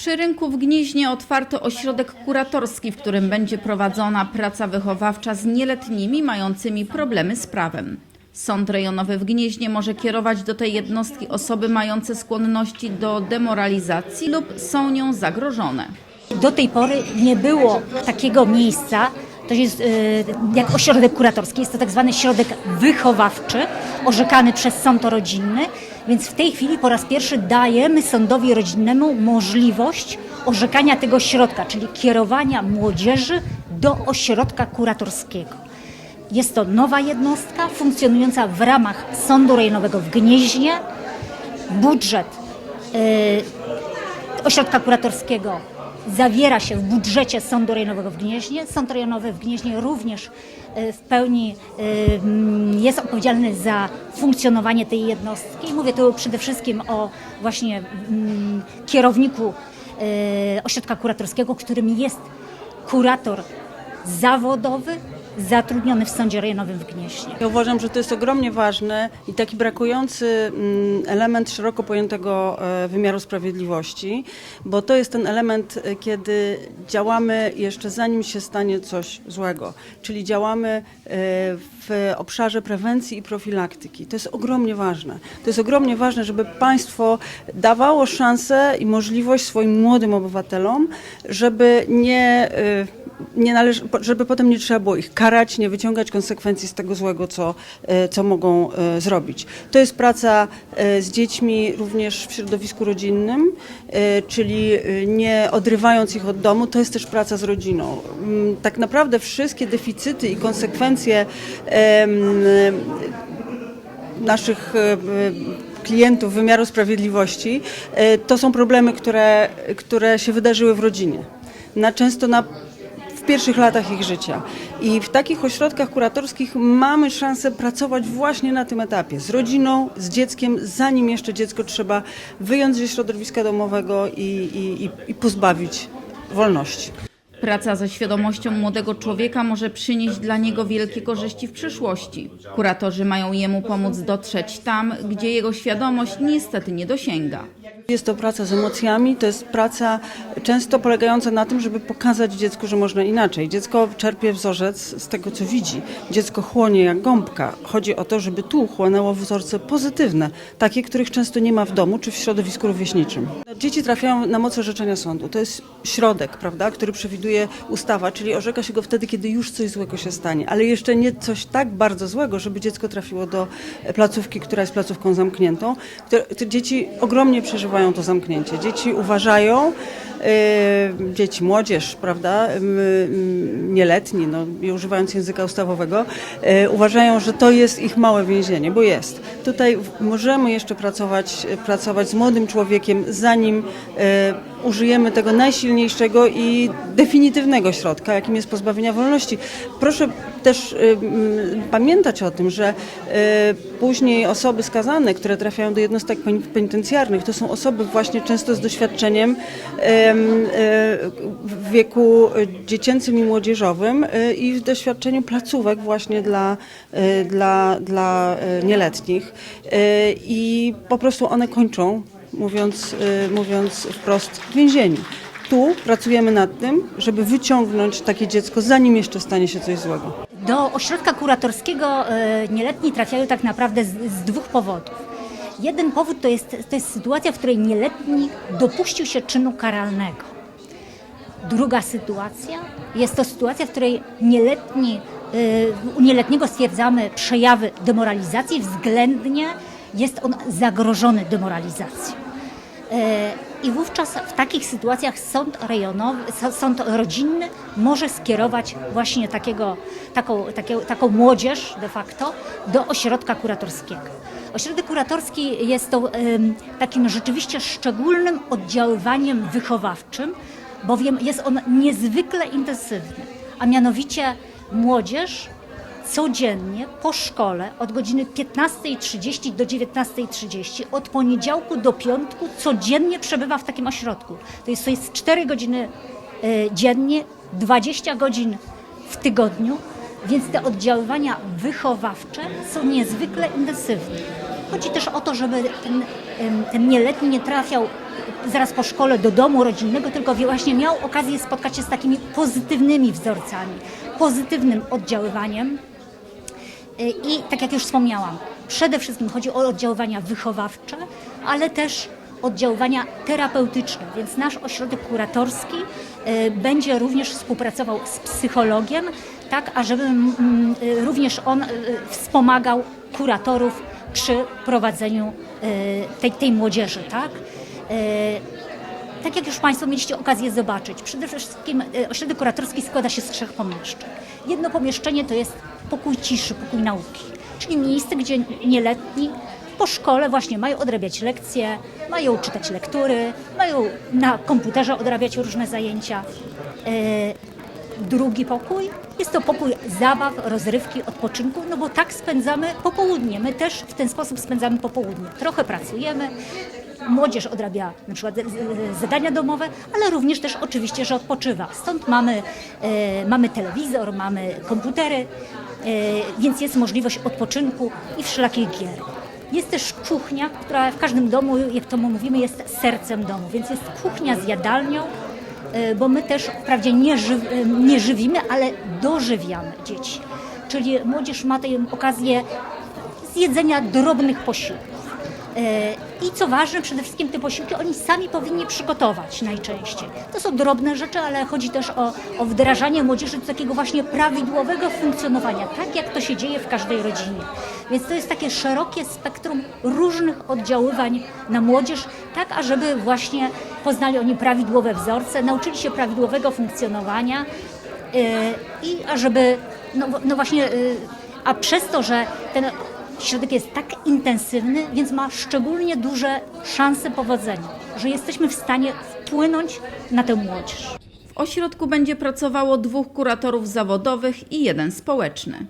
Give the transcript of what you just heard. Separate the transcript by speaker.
Speaker 1: Przy rynku w Gnieźnie otwarto ośrodek kuratorski, w którym będzie prowadzona praca wychowawcza z nieletnimi mającymi problemy z prawem. Sąd rejonowy w Gnieźnie może kierować do tej jednostki osoby mające skłonności do demoralizacji lub są nią zagrożone.
Speaker 2: Do tej pory nie było takiego miejsca, to jest e, jak ośrodek kuratorski, jest to tak zwany środek wychowawczy, orzekany przez sąd rodzinny, więc w tej chwili po raz pierwszy dajemy sądowi rodzinnemu możliwość orzekania tego środka, czyli kierowania młodzieży do ośrodka kuratorskiego. Jest to nowa jednostka funkcjonująca w ramach Sądu Rejonowego w Gnieźnie. Budżet e, ośrodka kuratorskiego zawiera się w budżecie Sądu Rejonowego w Gnieźnie. Sąd Rejonowy w Gnieźnie również e, w pełni e, jest odpowiedzialny za funkcjonowanie tej jednostki. Mówię tu przede wszystkim o właśnie mm, kierowniku e, ośrodka kuratorskiego, którym jest kurator zawodowy zatrudniony w Sądzie Rejonowym w Gnieźnie.
Speaker 3: Ja uważam, że to jest ogromnie ważne i taki brakujący mm, element szeroko pojętego e, wymiaru sprawiedliwości, bo to jest ten element, e, kiedy działamy jeszcze zanim się stanie coś złego, czyli działamy e, w obszarze prewencji i profilaktyki. To jest ogromnie ważne. To jest ogromnie ważne, żeby państwo dawało szansę i możliwość swoim młodym obywatelom, żeby nie nie należy, żeby potem nie trzeba było ich karać, nie wyciągać konsekwencji z tego złego, co, e, co mogą e, zrobić. To jest praca e, z dziećmi również w środowisku rodzinnym, czyli nie odrywając ich od domu, to jest też praca z rodziną. Mm, Tak naprawdę wszystkie deficyty i konsekwencje naszych klientów wymiaru sprawiedliwości, to są problemy, które, które się wydarzyły w rodzinie. Na często na w pierwszych latach ich życia. I w takich ośrodkach kuratorskich mamy szansę pracować właśnie na tym etapie z rodziną, z dzieckiem, zanim jeszcze dziecko trzeba wyjąć ze środowiska domowego i, i, i, pozbawić wolności.
Speaker 1: Praca ze świadomością młodego człowieka może przynieść dla niego wielkie korzyści w przyszłości. Kuratorzy mają jemu pomóc dotrzeć tam, gdzie jego świadomość niestety nie dosięga.
Speaker 3: Jest to praca z emocjami, to jest praca często polegająca na tym, żeby pokazać dziecku, że można inaczej. Dziecko czerpie wzorzec z tego, co widzi. Dziecko chłonie jak gąbka. Chodzi o to, żeby tu chłonęło wzorce pozytywne, takie, których często nie ma w domu czy w środowisku rówieśniczym. Dzieci trafiają na moc orzeczenia sądu. To jest środek, prawda, który przewiduje ustawa, czyli orzeka się go wtedy, kiedy już coś złego się stanie, ale jeszcze nie coś tak bardzo złego, żeby dziecko trafiło do placówki, która jest placówką zamkniętą. Dzieci ogromnie przeżywają to zamknięcie. Dzieci uważają, e, dzieci, młodzież, prawda, nieletni, no, używając języka ustawowego, e, uważają, że to jest ich małe więzienie, bo jest. Tutaj możemy jeszcze pracować, pracować z młodym człowiekiem, zanim e, użyjemy tego najsilniejszego i definitywnego środka, jakim jest pozbawienia wolności. Proszę też y, pamiętać o tym, że y, później osoby skazane, które trafiają do jednostek pen- penitencjarnych, to są osoby właśnie często z doświadczeniem em, y, w wieku dziecięcym i młodzieżowym y, i w doświadczeniu placówek właśnie dla, y, dla, dla nieletnich. I po prostu one kończą mówiąc, mówiąc wprost, w więzieniu. Tu pracujemy nad tym, żeby wyciągnąć takie dziecko, zanim jeszcze stanie się coś złego.
Speaker 2: Do ośrodka kuratorskiego e, nieletni trafiają tak naprawdę z, z dwóch powodów. Jeden powód to jest, to jest sytuacja, w której nieletni dopuścił się czynu karalnego. Druga sytuacja jest to sytuacja, w której nieletni, u nieletniego stwierdzamy przejawy demoralizacji, względnie jest on zagrożony demoralizacją. E, I wówczas w takich sytuacjach sąd rejonowy, sąd rodzinny może skierować właśnie takiego, taką, taką, taką młodzież de facto do ośrodka kuratorskiego. Ośrodek kuratorski jest to takim rzeczywiście szczególnym oddziaływaniem wychowawczym, bowiem jest on niezwykle intensywny, a mianowicie młodzież codziennie po szkole od godziny 15.30 do 19.30 od poniedziałku do piątku codziennie przebywa w takim ośrodku. To jest, to jest 4 godziny e, dziennie, 20 godzin w tygodniu, więc te oddziaływania wychowawcze są niezwykle intensywne. Chodzi też o to, żeby ten, ten nieletni nie trafiał zaraz po szkole do domu rodzinnego, tylko właśnie miał okazję spotkać się z takimi pozytywnymi wzorcami, pozytywnym oddziaływaniem. Y, I tak jak już wspomniałam, przede wszystkim chodzi o oddziaływania wychowawcze, ale też oddziaływania terapeutyczne, więc nasz ośrodek kuratorski y, będzie również współpracował z psychologiem, tak ażeby mm, y, również on y, wspomagał kuratorów przy prowadzeniu y, tej, tej młodzieży, tak? Tak jak już Państwo mieliście okazję zobaczyć, przede wszystkim ośrodek kuratorski składa się z trzech pomieszczeń. Jedno pomieszczenie to jest pokój ciszy, pokój nauki, czyli miejsce, gdzie nieletni po szkole właśnie mają odrabiać lekcje, mają czytać lektury, mają na komputerze odrabiać różne zajęcia. Drugi pokój jest to pokój zabaw, rozrywki, odpoczynku, no bo tak spędzamy popołudnie. My też w ten sposób spędzamy popołudnie. Trochę pracujemy, młodzież odrabia na przykład zadania domowe, ale również też oczywiście, że odpoczywa. Stąd mamy, e, mamy telewizor, mamy komputery, e, więc jest możliwość odpoczynku i wszelakich gier. Jest też kuchnia, która w każdym domu, jak to mówimy, jest sercem domu, więc jest kuchnia z jadalnią, bo my też wprawdzie nie, ży, e, nie żywimy, ale dożywiamy dzieci. Czyli młodzież ma tę okazję zjedzenia drobnych posiłków. E, I co ważne, przede wszystkim te posiłki oni sami powinni przygotować najczęściej. To są drobne rzeczy, ale chodzi też o, o wdrażanie młodzieży do takiego właśnie prawidłowego funkcjonowania, tak jak to się dzieje w każdej rodzinie. Więc to jest takie szerokie spektrum różnych oddziaływań na młodzież, tak ażeby właśnie poznali oni prawidłowe wzorce, nauczyli się prawidłowego funkcjonowania e, i ażeby, no, no właśnie, e, a przez to, że ten Środek jest tak intensywny, więc ma szczególnie duże szanse powodzenia, że jesteśmy w stanie wpłynąć na tę młodzież.
Speaker 1: W ośrodku będzie pracowało dwóch kuratorów zawodowych i jeden społeczny.